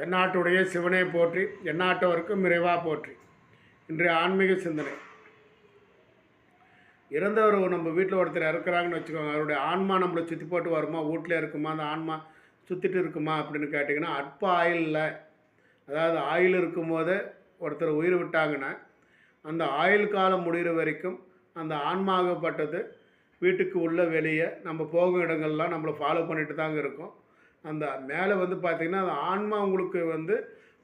தென்னாட்டுடைய சிவனை போற்றி எந்நாட்டவருக்கும் நிறைவா போற்றி. இன்றைய ஆன்மீக சிந்தனை. இறந்தவர் நம்ம வீட்டில் ஒருத்தர் இறக்குறாங்கன்னு வச்சுக்கோங்க. அவருடைய ஆன்மா நம்மளை சுற்றி போட்டு வருமா? வீட்டில் இருக்குமா? அந்த ஆன்மா சுற்றிட்டு இருக்குமா? அப்படின்னு கேட்டிங்கன்னா அற்ப ஆயிலில். அதாவது ஆயில் இருக்கும்போது ஒருத்தர் உயிர் விட்டாங்கன்னா அந்த ஆயுள் காலம் முடிகிற வரைக்கும் அந்த ஆன்மாகப்பட்டது வீட்டுக்கு உள்ள வெளியே நம்ம போகும் இடங்கள்லாம் நம்மளை ஃபாலோ பண்ணிட்டு தாங்க இருக்கும். அந்த மேலே வந்து பார்த்திங்கன்னா அந்த ஆன்மா உங்களுக்கு வந்து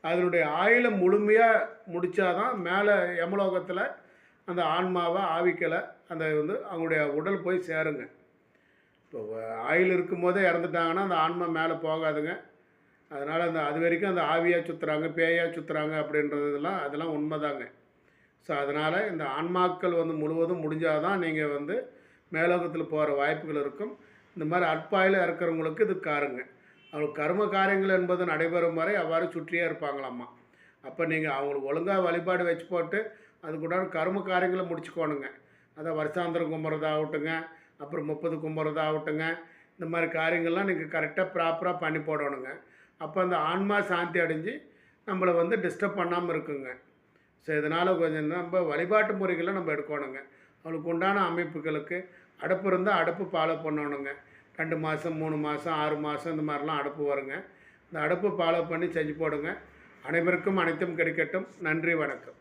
அதனுடைய ஆயுளை முழுமையாக முடித்தாதான் மேலே யமலோகத்தில் அந்த ஆன்மாவை ஆவிக்கலை அந்த வந்து அவங்களுடைய உடல் போய் சேருங்க. இப்போ ஆயில் இருக்கும்போதே இறந்துட்டாங்கன்னா அந்த ஆன்மா மேலே போகாதுங்க. அதனால் அந்த அது வரைக்கும் அந்த ஆவியாக சுற்றுறாங்க பேயாக சுற்றுறாங்க அப்படின்றதெல்லாம் அதெல்லாம் உண்மைதாங்க. ஸோ அதனால் இந்த ஆன்மாக்கள் வந்து முழுவதும் முடிஞ்சால் தான் நீங்கள் வந்து மேலோகத்தில் போகிற வாய்ப்புகள் இருக்கும். இந்த மாதிரி அற்பாயில் இறக்குறவங்களுக்கு இது காருங்க. அவங்களுக்கு கர்ம காரியங்கள் என்பது நடைபெறும் வரை அவ்வாறு சுற்றியே இருப்பாங்களாம்மா. அப்போ நீங்கள் அவங்களுக்கு ஒழுங்காக வழிபாடு வச்சு போட்டு அதுக்குண்டான கர்ம காரியங்களை முடிச்சுக்கோணுங்க. அதை வருஷாந்திரம் கும்புறதாகட்டுங்க அப்புறம் முப்பது கும்புறதாகட்டுங்க இந்த மாதிரி காரியங்கள்லாம் நீங்கள் கரெக்டாக ப்ராப்பராக பண்ணி போடணுங்க. அப்போ அந்த ஆன்மா சாந்தி அடைஞ்சு நம்மளை வந்து டிஸ்டர்ப் பண்ணாமல் இருக்குங்க. ஸோ இதனால் கொஞ்சம் நம்ம வழிபாட்டு முறைகளை நம்ம எடுக்கணுங்க. அவளுக்கு உண்டான அமைப்புகளுக்கு அடுப்பு இருந்தால் அடுப்பு ஃபாலோ பண்ணணுங்க. ரெண்டு மாதம் மூணு மாதம் ஆறு மாதம் இந்த மாதிரிலாம் அடுப்பு வருங்க. இந்த அடுப்பு ஃபாலோ பண்ணி செஞ்சு போடுங்க. அனைவருக்கும் அனைத்தும் கிடைக்கட்டும். நன்றி வணக்கம்.